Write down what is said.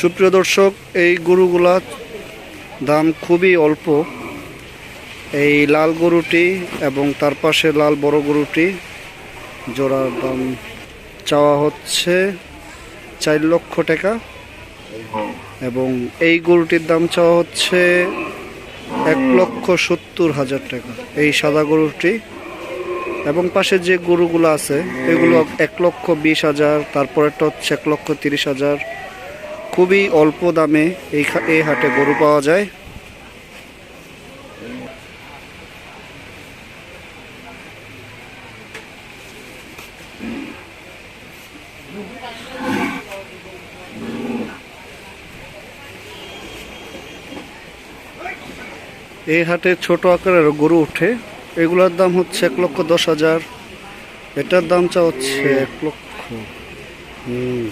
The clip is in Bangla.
সুপ্রিয় দর্শক, এই গরুগুলা দাম খুবই অল্প। এই লাল গরুটি এবং তার পাশে লাল বড় গরুটি জোড়ার দাম চাওয়া হচ্ছে চার লক্ষ টাকা। এবং এই গরুটির দাম চাওয়া হচ্ছে এক লক্ষ সত্তর হাজার টাকা। এই সাদা গরুটি এবং পাশে যে গরুগুলো আছে, এগুলো এক লক্ষ বিশ হাজার, তারপরেরটা হচ্ছে এক লক্ষ তিরিশ হাজার। খুবই অল্প দামে এই এই হাটে গরু পাওয়া যায়। এই হাটে ছোট আকারের গরু উঠে এগুলোর দাম হচ্ছে এক লক্ষ দশ হাজার। এটার দামটা হচ্ছে এক লক্ষ। হুম।